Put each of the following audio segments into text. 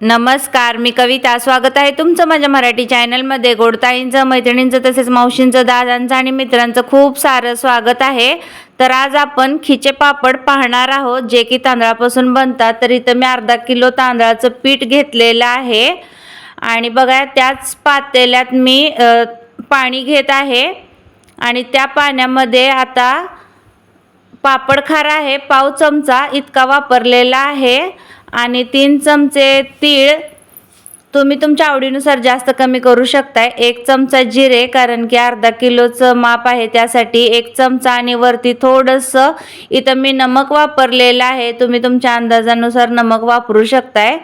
नमस्कार मी कविता. स्वागत आहे तुमचं माझ्या मराठी चॅनलमध्ये. गोडताईंचं मैत्रिणींचं तसेच मावशींचं दादांचं आणि मित्रांचं खूप सारं स्वागत आहे. तर आज आपण खिचे पापड पाहणार आहोत जे की तांदळापासून बनतात. तर इथं मी अर्धा किलो तांदळाचं पीठ घेतलेलं आहे. आणि बघा त्याच पातेल्यात मी पाणी घेत आहे. आणि त्या पाण्यामध्ये आता पापड खारा आहे. पाव चमचा इतका वापरलेला आहे. आणि तीन चमचे तीळ तुम्ही तुमच्या आवडीनुसार जास्त कमी करू शकताय. एक चमचा जिरे कारण की अर्धा किलोचं माप आहे त्यासाठी एक चमचा आणि वरती थोडंसं इथं मी नमक वापरलेलं आहे. तुम्ही तुमच्या अंदाजानुसार नमक वापरू शकताय.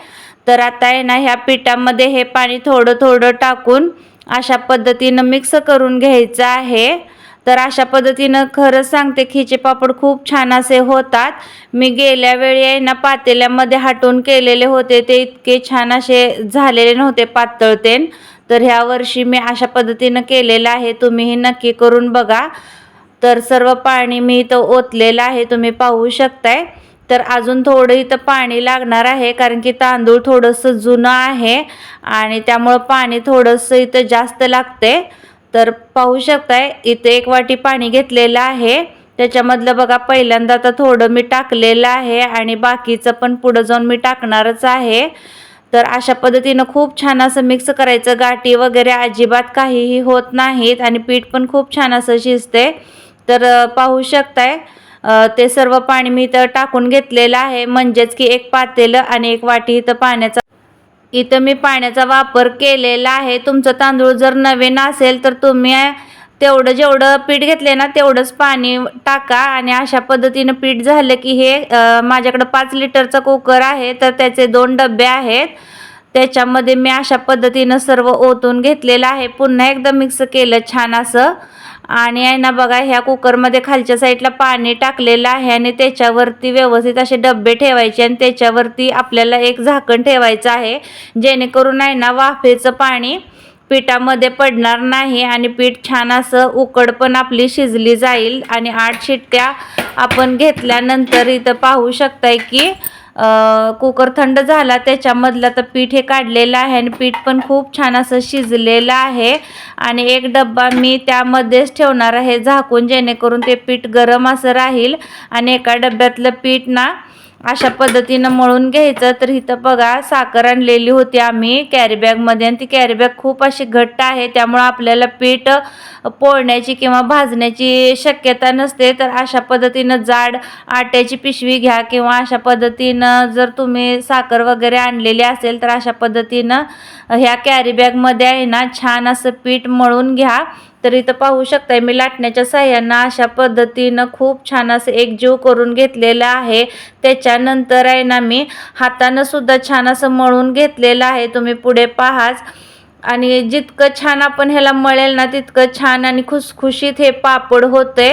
तर आता आहे ना ह्या पिठामध्ये हे पाणी थोडं थोडं टाकून अशा पद्धतीनं मिक्स करून घ्यायचं आहे. तर अशा पद्धतीनं खरंच सांगते खिचे पापड खूप छान असे होतात. मी गेल्या वेळी आहे ना पातेल्यामध्ये हाटून केलेले होते. ते इतके छान असे झालेले नव्हते पातळतेन. तर ह्या वर्षी मी अशा पद्धतीनं केलेलं आहे. तुम्हीही नक्की करून बघा. तर सर्व पाणी मी इथं ओतलेलं आहे. तुम्ही पाहू शकताय. तर अजून थोडं इथं पाणी लागणार आहे कारण की तांदूळ थोडंसं जुनं आहे आणि त्यामुळं पाणी थोडंसं इथं जास्त लागते. तर पाहू शकताय इथे एक वाटी पाणी घेतलेलं आहे. त्याच्यामधलं बघा पहिल्यांदा तर थोडं मी टाकलेलं आहे आणि बाकीचं पण पुढं जाऊन मी टाकणारच आहे. तर अशा पद्धतीनं खूप छान असं मिक्स करायचं. गाठी वगैरे अजिबात काहीही होत नाहीत आणि पीठ पण खूप छान असं शिजते तर पाहू शकताय ते सर्व पाणी मी इथं टाकून घेतलेलं आहे. म्हणजेच की एक पातेलं आणि एक वाटी इथं पाण्याचा इथं मी पाण्याचा वापर केलेला आहे. तुमचं तांदूळ जर नवीन असेल तर तुम्ही तेवढं जेवढं पीठ घेतले ना तेवढंच पाणी टाका. आणि अशा पद्धतीनं पीठ झालं की हे माझ्याकडं पाच लिटरचा कुकर आहे तर त्याचे दोन डबे आहेत. त्याच्यामध्ये मी अशा पद्धतीनं सर्व ओतून घेतलेलं आहे. पुन्हा एकदा मिक्स केलं छान असं. आणि आहे ना बघा ह्या कुकरमध्ये खालच्या साईडला पाणी टाकलेलं आहे आणि त्याच्यावरती व्यवस्थित असे डब्बे ठेवायचे आणि त्याच्यावरती आपल्याला एक झाकण ठेवायचं आहे. जेणेकरून आहे ना वाफेचं पाणी पिठामध्ये पडणार नाही आणि पीठ छान असं उकड पण आपली शिजली जाईल. आणि आठ शिट्ट्या आपण घेतल्यानंतर इथं पाहू शकताय की कुकर थंड झाला त्याच्यामधलं तर पीठ हे काढलेलं आहे आणि पीठ पण खूप छान असं शिजलेलं आहे. आणि एक डब्बा मी त्यामध्येच ठेवणार आहे झाकून जेणेकरून ते पीठ गरम असं राहील. आणि एका डब्यातलं पीठ ना अशा पद्धतीनं मळून घ्यायचं. तर इथं बघा साखर आणलेली होती आम्ही कॅरीबॅगमध्ये आणि ती कॅरीबॅग खूप अशी घट्ट आहे. त्यामुळं आपल्याला पीठ पोळण्याची किंवा भाजण्याची शक्यता नसते. तर अशा पद्धतीनं जाड आट्याची पिशवी घ्या किंवा अशा पद्धतीनं जर तुम्ही साखर वगैरे आणलेली असेल तर अशा पद्धतीनं ह्या कॅरीबॅगमध्ये आहे ना छान असं पीठ मळून घ्या. तर इथं पाहू शकताय मी लाटण्याच्या साह्यानं अशा पद्धतीनं खूप छान असं एकजीव करून घेतलेलं आहे. त्याच्यानंतर आहे ना मी हातानं सुद्धा छान असं मळून घेतलेलं आहे. तुम्ही पुढे पाहाच. आणि जितकं छान आपण ह्याला मळेल ना तितकं छान आणि खुसखुशीत हे पापड होते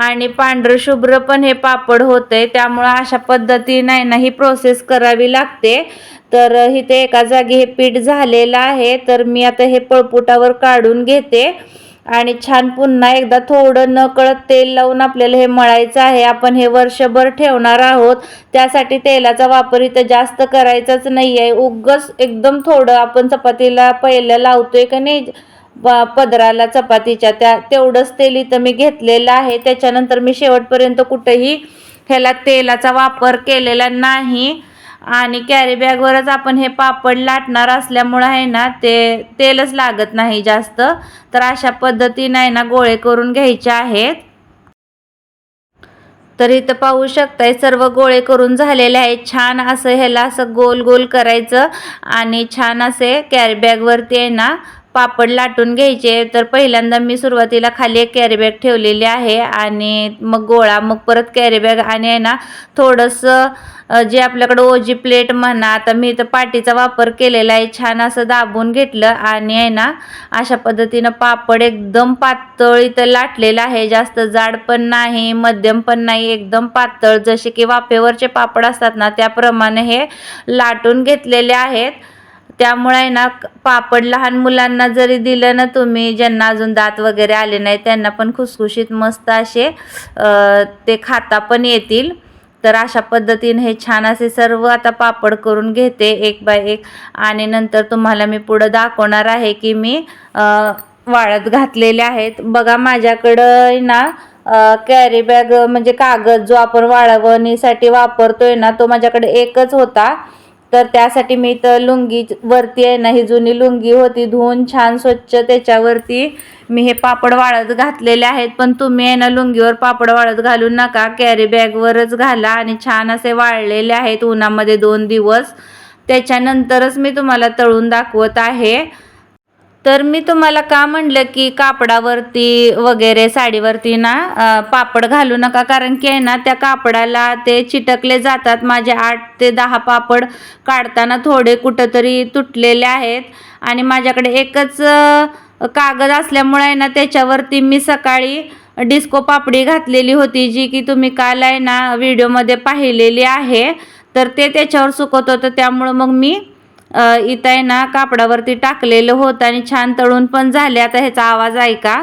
आणि पांढरं शुभ्र पण हे पापड होते त्यामुळं अशा पद्धतीने आहे ना ही प्रोसेस करावी लागते. तर इथे एका जागी हे पीठ झालेलं आहे. तर मी आता हे पळपुटावर काढून घेते. आणि छान पुन्हा एकदा थोडं नकळत तेल लावून आपल्याला हे मळायचं आहे. आपण हे वर्षभर ठेवणार आहोत. त्यासाठी तेलाचा वापर इथं जास्त करायचाच नाही आहे उगच एकदम थोडं आपण चपातीला पहिलं लावतोय का नाही प- पदराला चपातीच्या त्या तेवढंच तेल इथं मी घेतलेलं आहे. त्याच्यानंतर मी शेवटपर्यंत कुठंही ह्याला तेलाचा वापर केलेला नाही. आणि कॅरी बॅगवरच आपण हे पापड लाटणार असल्यामुळं आहे ना ते तेलच लागत नाही जास्त. तर अशा पद्धतीने आहे ना गोळे करून घ्यायचे आहेत. तर इथं पाहू शकताय सर्व गोळे करून झालेले आहेत. छान असं ह्याला असं गोल गोल करायचं आणि छान असे कॅरी बॅगवरती आहे ना पापड लाटून घ्यायचे. तर पहिल्यांदा मी सुरुवातीला खाली एक कॅरी बॅग ठेवलेली आहे आणि मग गोळा मग परत कॅरी बॅग आणि आहे ना थोडंसं जे आपल्याकडं ओजी प्लेट म्हणा आता मी तर पाटीचा वापर केलेला आहे छान असं दाबून घेतलं आणि आहे ना अशा पद्धतीनं पापड एकदम पातळ इथं लाटलेलं आहे. जास्त जाड पण नाही मध्यम पण नाही एकदम पातळ. जसे की वाफेवरचे पापड असतात ना त्याप्रमाणे हे लाटून घेतलेले आहेत. त्यामुळे आहे ना पापड लहान मुलांना जरी दिलं ना तुम्ही ज्यांना अजून दात वगैरे आले नाही त्यांना पण खुसखुशीत मस्त असे ते खाता पण येतील. तर अशा पद्धतीने हे छान असे सर्व आता पापड करून घेते एक बाय एक. आणि नंतर तुम्हाला मी पुढं दाखवणार आहे की मी वाळत घातलेले आहेत. बघा माझ्याकडं ना कॅरी बॅग म्हणजे कागद जो आपण वाळवणीसाठी वापरतोय ना तो माझ्याकडे एकच होता. तर त्यासाठी मी तर लुंगी वरती आहे ना ही जुनी लुंगी होती धुवून छान स्वच्छ त्याच्यावरती मी हे पापड वाळत घातलेले आहेत. पण तुम्ही आहे ना लुंगीवर पापड वाळत घालू नका कॅरी बॅगवरच घाला आणि छान असे वाळलेले आहेत उन्हामध्ये दोन दिवस. त्याच्यानंतरच मी तुम्हाला तळून दाखवत आहे. तर मी तुम्हाला का म्हणलं की कापडावरती वगैरे साडीवरती ना पापड घालू नका. कारण की आहे ना त्या कापडाला ते चिटकले जातात. माझे आठ ते दहा पापड काढताना थोडे कुठंतरी तुटलेले आहेत. आणि माझ्याकडे एकच कागद असल्यामुळे आहे ना त्याच्यावरती मी सकाळी डिस्को पापडी घातलेली होती जी की तुम्ही काल आहे ना व्हिडिओमध्ये पाहिलेली आहे. तर ते त्याच्यावर सुकवत होतं. त्यामुळं मग मी इथं आहे ना कापडावरती टाकलेलं होतं आणि छान तळून पण झाले. आता ह्याचा आवाज ऐका.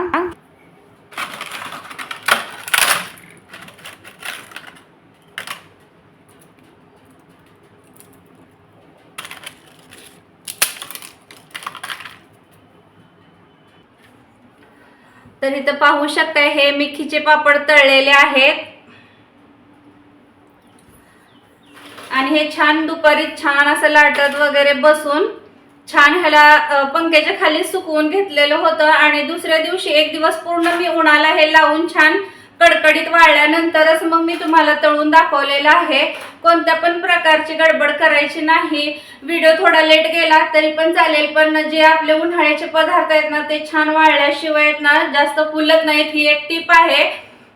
तर इथं पाहू शकता हे मिखीचे पापड तळलेले आहेत आणि हे छान दुपारी छान असं लाटत वगैरे बसून छान ह्याला पंख्याच्या खाली सुकवून घेतलेलं होतं आणि दुसऱ्या दिवशी एक दिवस पूर्ण मी उन्हाला हे लावून छान कडकडीत वाळल्यानंतरच मग मी तुम्हाला तळून दाखवलेलं आहे. कोणत्या पण प्रकारची गडबड करायची नाही. व्हिडिओ थोडा लेट गेला तरी पण चालेल पण जे आपले उन्हाळ्याचे पदार्थ आहेत ना ते छान वाळल्याशिवाय आहेत ना जास्त फुलत नाहीत ही एक टीप आहे.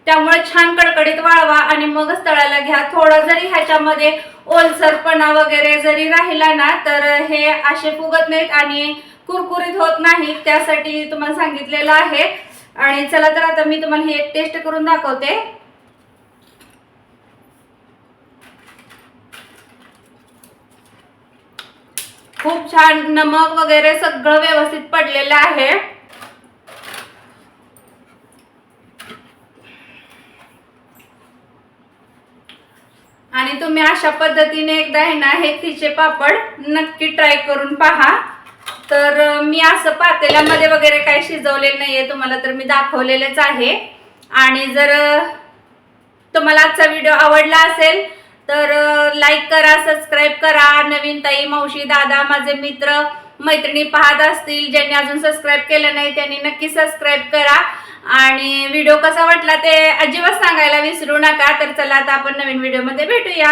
त्यामुळे छान कडकडीत वाळवा आणि मगच तळायला घ्या. थोडा जरी ह्याच्यामध्ये ओलसरपणा वगैरे जरी राहिला ना तर हे असे फुगत नाहीत आणि कुरकुरीत होत नाही त्यासाठी तुम्हाला सांगितलेलं आहे. आणि चला तर आता मी तुम्हाला हे एक टेस्ट करून दाखवते. खूप छान नमक वगैरे सगळं व्यवस्थित पडलेलं आहे आणि तुम्ही अशा पद्धतीने एकदा आहे ना हे तिचे पापड नक्की ट्राय करून पहा. तर मी असं पातेल्यामध्ये वगैरे काही शिजवलेलं नाहीये तुम्हाला तर मी दाखवलेलंच आहे. आणि जर तुम्हाला आजचा व्हिडिओ आवडला असेल तर लाईक करा सबस्क्राईब करा. नवीन ताई मावशी दादा माझे मित्र मैत्रिणी पाहत असतील ज्यांनी अजून सबस्क्राईब केलं नाही त्यांनी नक्की सबस्क्राईब करा. आणि व्हिडिओ कसा वाटला ते अजिबात सांगायला विसरू नका. तर चला आता आपण नवीन व्हिडिओमध्ये भेटूया.